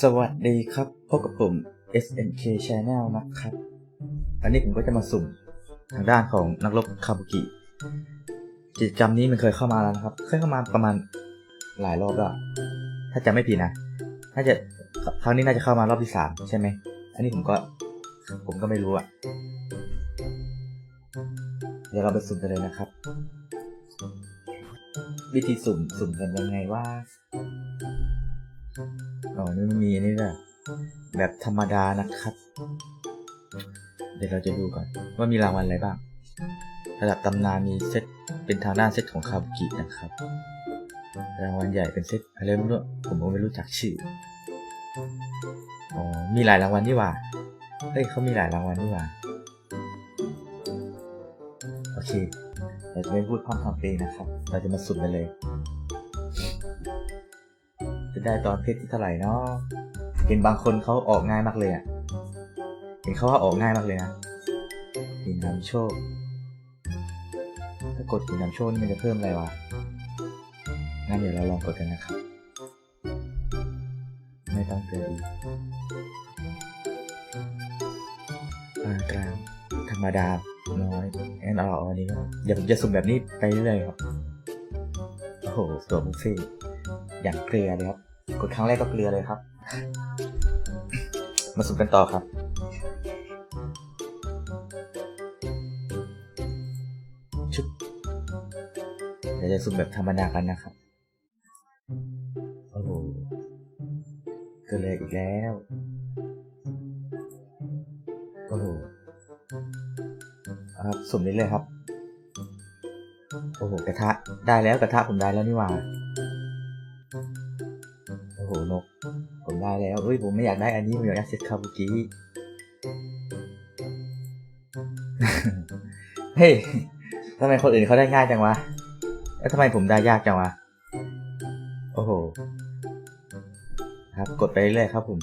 สวัสดีครับ พบกับผม SNK Channel นะครับ อันนี้ผมก็จะมาสุ่มทางด้านของนักรบคาบุกิ กิจกรรมนี้มันเคยเข้ามาแล้วนะครับ เคยเข้ามาประมาณหลายรอบแล้ว ถ้าจะไม่ผิดนะ น่าจะครั้งนี้น่าจะเข้ามารอบที่สามใช่ไหม อันนี้ผมก็ ผมก็ไม่รู้อะเดี๋ยวเราไปสุ่มกันเลยนะครับ วิธีสุ่มสุ่มกันยังไงว่าอ๋อนี่มันมีนี่แหละแบบธรรมดานะครับ เดี๋ยวเราจะดูก่อนว่ามีรางวัลอะไรบ้าง ระดับตำนานมีเซตเป็นทางด้านเซตของคาบุกินะครับ รางวัลใหญ่เป็นเซตอะไรไม่รู้ผมก็ไม่รู้จักชื่อ อ๋อ มีหลายรางวัลนี่หว่า เฮ้ยเขามีหลายรางวัลนี่หว่า โอเค เราจะไม่พูดพร่ำทำเพลงนะครับ เราจะมาสุ่มกันเลย จะได้ตอนเพชรที่เท่าไหร่เนาะเห็นบางคนเขาออกง่ายมากเลยอะ่ะ เห็นเขาว่าออกง่ายมากเลยนะหินนำโชค ถ้ากดหินนำโชคนี่มันจะเพิ่มอะไรวะ งั้นเดี๋ยวเราลองกดกันนะครับ ไม่ต้องเกินอีกปานกลางธรรมดา น้อยงั้นเอาเอาอันนี้ก็เดี๋ยวผมจะสุ่มแบบนี้ไปเรื่อยครับ โอ้โหตัวบุฟเฟ่อย่างเกลือเลยครับ กดครั้งแรกก็เกลือเลยครับ มาสุ่มกันต่อครับ ชุบเดี๋ยวจะสุ่มแบบธรรมดากันนะครับ โอ้โหเกลืออีกแล้ว โอ้โห ครับสุ่มนี้เลยครับ โอ้โห กระทะ ได้แล้วกระทะผมได้แล้วนี่หว่า โอ้โห นก ผมได้แล้วเอ้ย ผมไม่อยากได้อันนี้ ผมอยากได้เซตคาบุกิเฮ้ยทำไมคนอื่นเขาได้ง่ายจังวะ แล้วทำไมผมได้ยากจังวะ โอ้โห ครับ กดไปเรื่อยครับผม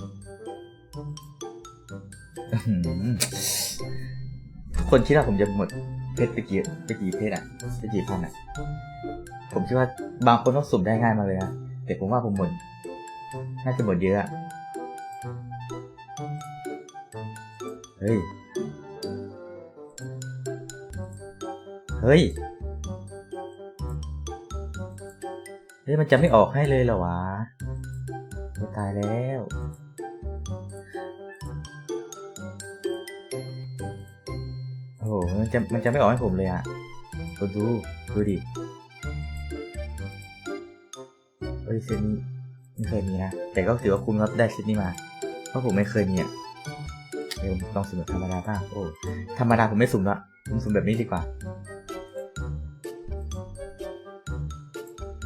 คนคิดว่าผมจะหมดเพชรไปกี่ไปกี่เพชรอะไปกี่พันอะ ผมคิดว่าบางคนต้องสุ่มได้ง่ายมาเลยนะแต่ผมว่าผมหมดน่าจะหมดเยอะอะเฮ้ย เฮ้ย เฮ้ย มันจะไม่ออกให้เลยเหรอวะตายแล้ว โอ้โหมันจะมันจะไม่ออกให้ผมเลยอะดูดูดูดิเฮ้ยเซตนี้ไม่เคยมีนะ แต่ก็ถือว่าคุ้มครับได้เซตนี้มา เพราะผมไม่เคยมีอะเดี๋ยวผมลองสุ่มแบบธรรมดาบ้างโอ้ธรรมดาผมไม่สุ่มละผมสุ่มแบบนี้ดีกว่า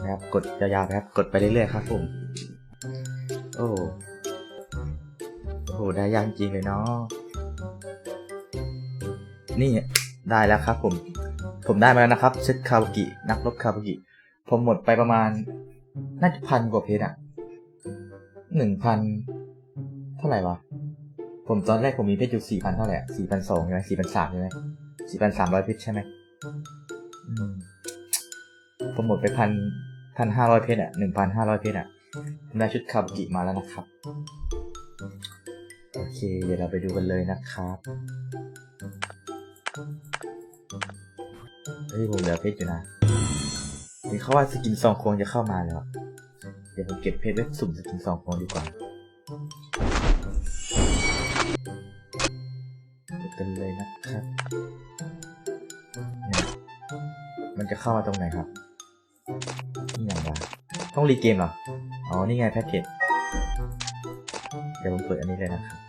นะครับกดยาวๆนะครับกดไปเรื่อยๆครับผมโอ้โอ้โหได้ยากจริงเลยเนาะ นี่ได้แล้วครับผม ผมได้มาแล้วนะครับเซตคาบุกินักรบคาบุกิผมหมดไปประมาณน่าจะพันกว่าเพชรอะหนึ่งพันเท่าไหร่วะ ผมตอนแรกผมมีเพชรอยู่สี่พันเท่าไหร่สี่พันสองใช่ไหมสี่พันสามใช่ไหมสี่พันสามร้อยเพชรใช่ไหมมผมหมดไปพันพันห้าร้อยเพชรอะหนึ่งพันห้าร้อยเพชรอะผมได้ชุดคาบุกิมาแล้วนะครับ โอเค เดี๋ยวเราไปดูกันเลยนะครับ เฮ้ยผมเหลือเพชรอยู่นะเห็นเขาว่าสกินซองโคงจะเข้ามาแล้ว เดี๋ยวผมเก็บเพชรไว้สุ่มสกินซองโคงดีกว่าดูกันเลยนะครับเนี่ยมันจะเข้ามาตรงไหนครับ นี่อย่างไรต้องรีเกมเหรอ อ๋อ นี่ไงแพ็กเกจ เดี๋ยวผมเปิดอันนี้เลยนะครับ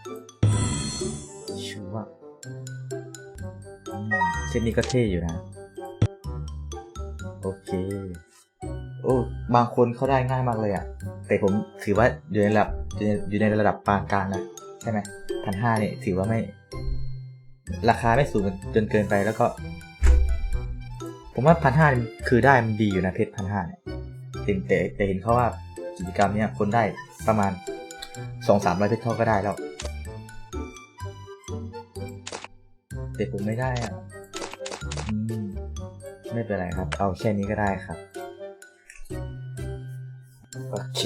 ตนี้ก็เท่อยู่นะ โอเค โอ้ บางคนเขาได้ง่ายมากเลยอะ่ะ แต่ผมถือว่าอยู่ในระดับอยู่ในระดับปานกลางนะ ใช่ไหมพันห้าเนี่ยถือว่าไม่ ราคาไม่สูงจนเกินไปแล้วก็ ผมว่าพันห้าคือได้มันดีอยู่นะเพชรพันห้าเนี่ยแต่แต่แต่เห็นเขาว่ากิจกรรมเนี้ยคนได้ประมาณสองสามร้อยเพชรเขาก็ได้แล้วแต่ผมไม่ได้อะ ไม่เป็นไรครับ เอาแค่นี้ก็ได้ครับ โอเค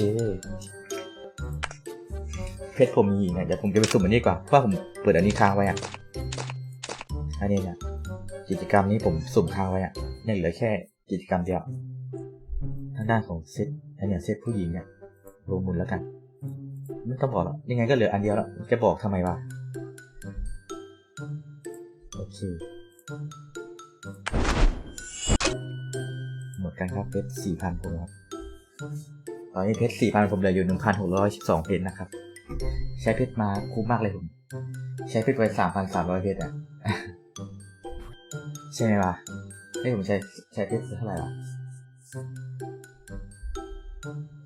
เพชรผมมีอีกเนี่ยเดี๋ยวผมจะไปสุ่มอันนี้ดีกว่าเพราะผมเปิดอันนี้ค้างไว้อะอันนี้นี่ยกิจกรรมนี้ผมสุ่มค้างไว้อะยังเหลือแค่กิจกรรมเดียวทางด้านของเซตอันเนี้ยเซตผู้หญิงเนี่ยลงมุนแล้วกันไม่ต้องบอกหรอกยังไงก็เหลืออันเดียวแล้วจะบอกทำไมวะโอเค หมดกันครับเพชรสี่พันผมครับ ตอนนี้เพชรสี่พันผมเหลืออยู่หนึ่งพันหกร้อยสิบสองเพชรนะครับ ใช้เพชรมาคุ้มมากเลยผม ใช้เพชรไปสามพันสามร้อยเพชรอะ ใช่ไหมวะให้ผมใช้ใช้เพชรเท่าไหร่วะ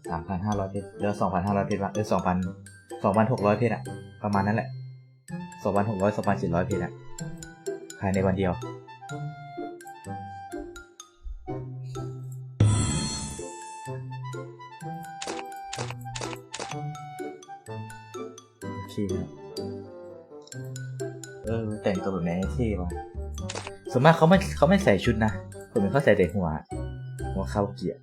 สามพันห้าร้อยเพชรเหลือสองพันห้าร้อยเพชรวะเออสองพันสองพันหกร้อยเพชรอะ ประมาณนั้นแหละสองพันหกร้อยสองพันเจ็ดร้อยเพชรอะภายในวันเดียว โอเคครับเออแต่งตัวแบบนี้เท่ว่ะส่วนมากเขาไม่เขาไม่ใส่ชุดนะผมเห็นเขาใส่แต่หัวหัวเข้าเกียร์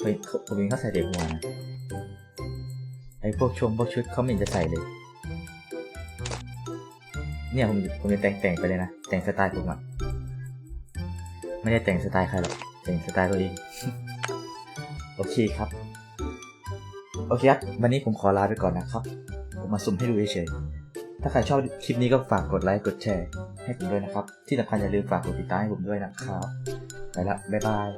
เฮ้ยเขาผมเห็นเขาใส่แต่หัวนะไอ้พวกชงพวกชุดเขาไม่จะใส่เลย เนี่ยผมผมจะแต่งแต่งไปเลยนะ แต่งสไตล์ผมอะไม่ได้แต่งสไตล์ใครหรอกแต่งสไตล์ตัวเอง โอเคครับ โอเคครับ วันนี้ผมขอลาไปก่อนนะครับ ผมมาสุ่มให้ดูเฉยๆถ้าใครชอบคลิปนี้ก็ฝากกดไลค์ กดแชร์ ให้ผมด้วยนะครับ ที่สำคัญอย่าลืมฝากกดติดตามให้ผมด้วยนะครับ ไปละ บ๊ายบาย